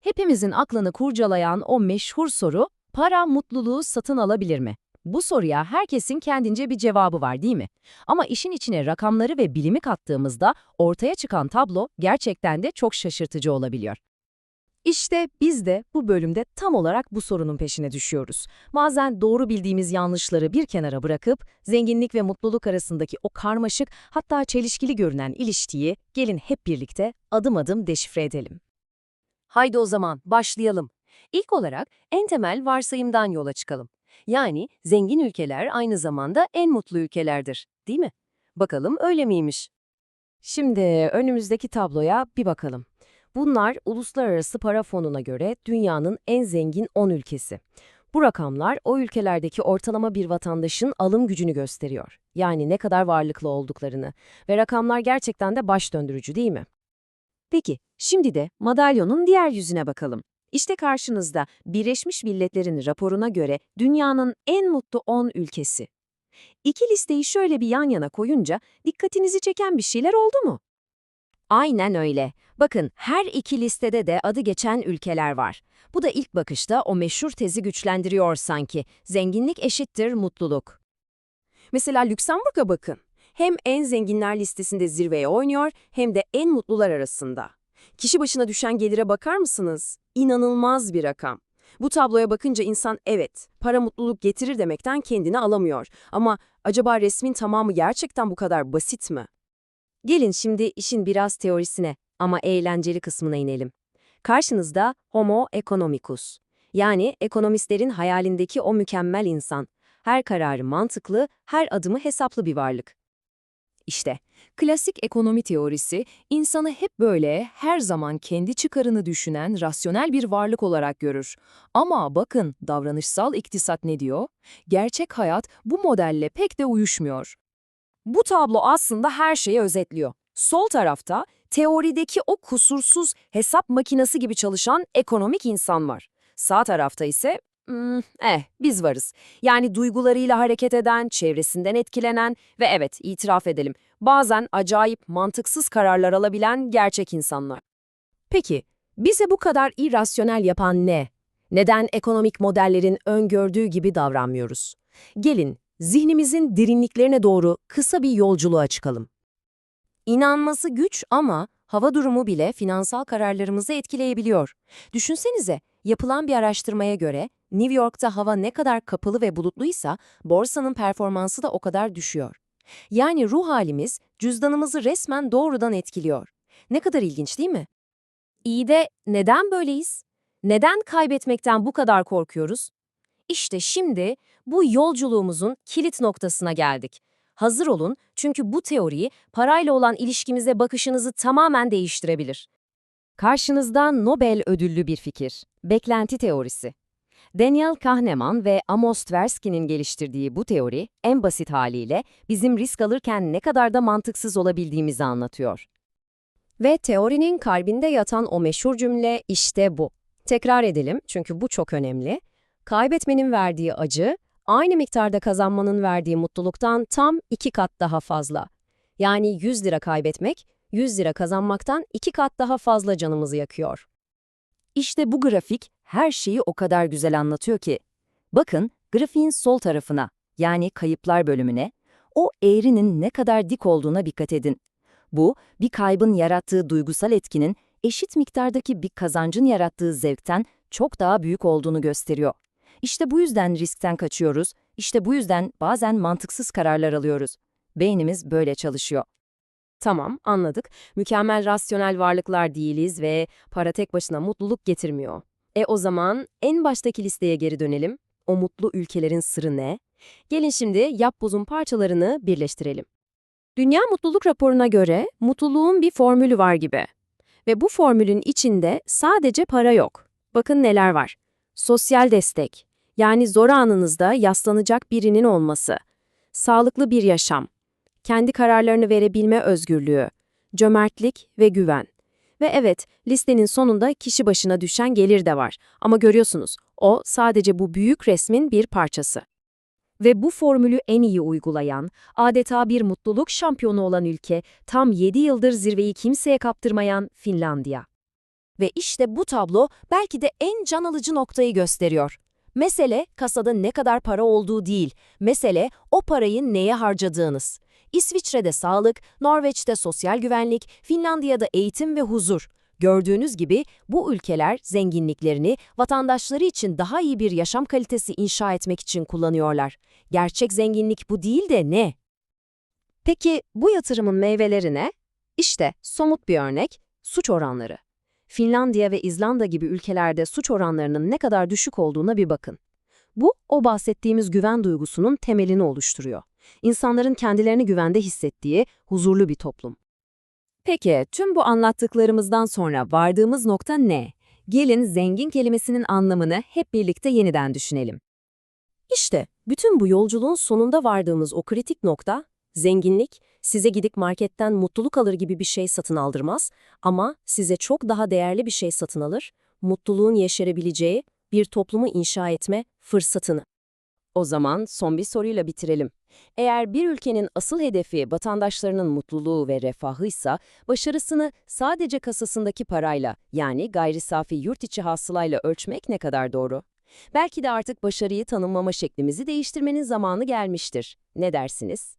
Hepimizin aklını kurcalayan o meşhur soru, para mutluluğu satın alabilir mi? Bu soruya herkesin kendince bir cevabı var değil mi? Ama işin içine rakamları ve bilimi kattığımızda ortaya çıkan tablo gerçekten de çok şaşırtıcı olabiliyor. İşte biz de bu bölümde tam olarak bu sorunun peşine düşüyoruz. Bazen doğru bildiğimiz yanlışları bir kenara bırakıp zenginlik ve mutluluk arasındaki o karmaşık hatta çelişkili görünen ilişkiyi gelin hep birlikte adım adım deşifre edelim. Haydi o zaman başlayalım. İlk olarak en temel varsayımdan yola çıkalım. Yani zengin ülkeler aynı zamanda en mutlu ülkelerdir, değil mi? Bakalım öyle miymiş? Şimdi önümüzdeki tabloya bir bakalım. Bunlar Uluslararası Para Fonu'na göre dünyanın en zengin 10 ülkesi. Bu rakamlar o ülkelerdeki ortalama bir vatandaşın alım gücünü gösteriyor. Yani ne kadar varlıklı olduklarını. Ve rakamlar gerçekten de baş döndürücü değil mi? Peki, şimdi de madalyonun diğer yüzüne bakalım. İşte karşınızda Birleşmiş Milletler'in raporuna göre dünyanın en mutlu 10 ülkesi. İki listeyi şöyle bir yan yana koyunca dikkatinizi çeken bir şeyler oldu mu? Aynen öyle. Bakın her iki listede de adı geçen ülkeler var. Bu da ilk bakışta o meşhur tezi güçlendiriyor sanki. Zenginlik eşittir mutluluk. Mesela Lüksemburg'a bakın. Hem en zenginler listesinde zirveye oynuyor hem de en mutlular arasında. Kişi başına düşen gelire bakar mısınız? İnanılmaz bir rakam. Bu tabloya bakınca insan evet, para mutluluk getirir demekten kendini alamıyor. Ama acaba resmin tamamı gerçekten bu kadar basit mi? Gelin şimdi işin biraz teorisine ama eğlenceli kısmına inelim. Karşınızda Homo economicus. Yani ekonomistlerin hayalindeki o mükemmel insan. Her kararı mantıklı, her adımı hesaplı bir varlık. İşte, klasik ekonomi teorisi insanı hep böyle her zaman kendi çıkarını düşünen rasyonel bir varlık olarak görür. Ama bakın davranışsal iktisat ne diyor? Gerçek hayat bu modelle pek de uyuşmuyor. Bu tablo aslında her şeyi özetliyor. Sol tarafta teorideki o kusursuz hesap makinesi gibi çalışan ekonomik insan var. Sağ tarafta ise hmm, eh biz varız. Yani duygularıyla hareket eden, çevresinden etkilenen ve evet itiraf edelim bazen acayip mantıksız kararlar alabilen gerçek insanlar. Peki bize bu kadar irrasyonel yapan ne? Neden ekonomik modellerin öngördüğü gibi davranmıyoruz? Gelin zihnimizin derinliklerine doğru kısa bir yolculuğa çıkalım. İnanması güç ama hava durumu bile finansal kararlarımızı etkileyebiliyor. Düşünsenize, yapılan bir araştırmaya göre New York'ta hava ne kadar kapalı ve bulutluysa borsanın performansı da o kadar düşüyor. Yani ruh halimiz cüzdanımızı resmen doğrudan etkiliyor. Ne kadar ilginç değil mi? İyi de neden böyleyiz? Neden kaybetmekten bu kadar korkuyoruz? İşte şimdi bu yolculuğumuzun kilit noktasına geldik. Hazır olun çünkü bu teoriyi parayla olan ilişkimize bakışınızı tamamen değiştirebilir. Karşınızda Nobel ödüllü bir fikir, beklenti teorisi. Daniel Kahneman ve Amos Tversky'nin geliştirdiği bu teori, en basit haliyle bizim risk alırken ne kadar da mantıksız olabildiğimizi anlatıyor. Ve teorinin kalbinde yatan o meşhur cümle işte bu. Tekrar edelim çünkü bu çok önemli. Kaybetmenin verdiği acı, aynı miktarda kazanmanın verdiği mutluluktan tam iki kat daha fazla. Yani 100 lira kaybetmek, 100 lira kazanmaktan iki kat daha fazla canımızı yakıyor. İşte bu grafik her şeyi o kadar güzel anlatıyor ki. Bakın grafiğin sol tarafına, yani kayıplar bölümüne, o eğrinin ne kadar dik olduğuna dikkat edin. Bu, bir kaybın yarattığı duygusal etkinin eşit miktardaki bir kazancın yarattığı zevkten çok daha büyük olduğunu gösteriyor. İşte bu yüzden riskten kaçıyoruz, işte bu yüzden bazen mantıksız kararlar alıyoruz. Beynimiz böyle çalışıyor. Tamam, anladık. Mükemmel rasyonel varlıklar değiliz ve para tek başına mutluluk getirmiyor. E o zaman en baştaki listeye geri dönelim. O mutlu ülkelerin sırrı ne? Gelin şimdi yapbozun parçalarını birleştirelim. Dünya Mutluluk Raporu'na göre mutluluğun bir formülü var gibi. Ve bu formülün içinde sadece para yok. Bakın neler var. Sosyal destek, yani zor anınızda yaslanacak birinin olması, sağlıklı bir yaşam, kendi kararlarını verebilme özgürlüğü, cömertlik ve güven. Ve evet, listenin sonunda kişi başına düşen gelir de var. Ama görüyorsunuz, o sadece bu büyük resmin bir parçası. Ve bu formülü en iyi uygulayan, adeta bir mutluluk şampiyonu olan ülke, tam 7 yıldır zirveyi kimseye kaptırmayan Finlandiya. Ve işte bu tablo belki de en can alıcı noktayı gösteriyor. Mesele kasada ne kadar para olduğu değil, mesele o parayı neye harcadığınız. İsviçre'de sağlık, Norveç'te sosyal güvenlik, Finlandiya'da eğitim ve huzur. Gördüğünüz gibi bu ülkeler zenginliklerini vatandaşları için daha iyi bir yaşam kalitesi inşa etmek için kullanıyorlar. Gerçek zenginlik bu değil de ne? Peki bu yatırımın meyveleri ne? İşte somut bir örnek, suç oranları. Finlandiya ve İzlanda gibi ülkelerde suç oranlarının ne kadar düşük olduğuna bir bakın. Bu, o bahsettiğimiz güven duygusunun temelini oluşturuyor. İnsanların kendilerini güvende hissettiği huzurlu bir toplum. Peki, tüm bu anlattıklarımızdan sonra vardığımız nokta ne? Gelin zengin kelimesinin anlamını hep birlikte yeniden düşünelim. İşte, bütün bu yolculuğun sonunda vardığımız o kritik nokta, zenginlik, size gidip marketten mutluluk alır gibi bir şey satın aldırmaz ama size çok daha değerli bir şey satın alır, mutluluğun yeşerebileceği bir toplumu inşa etme fırsatını. O zaman son bir soruyla bitirelim. Eğer bir ülkenin asıl hedefi vatandaşlarının mutluluğu ve refahıysa, başarısını sadece kasasındaki parayla yani gayri safi yurt içi hasılayla ölçmek ne kadar doğru? Belki de artık başarıyı tanımlama şeklimizi değiştirmenin zamanı gelmiştir. Ne dersiniz?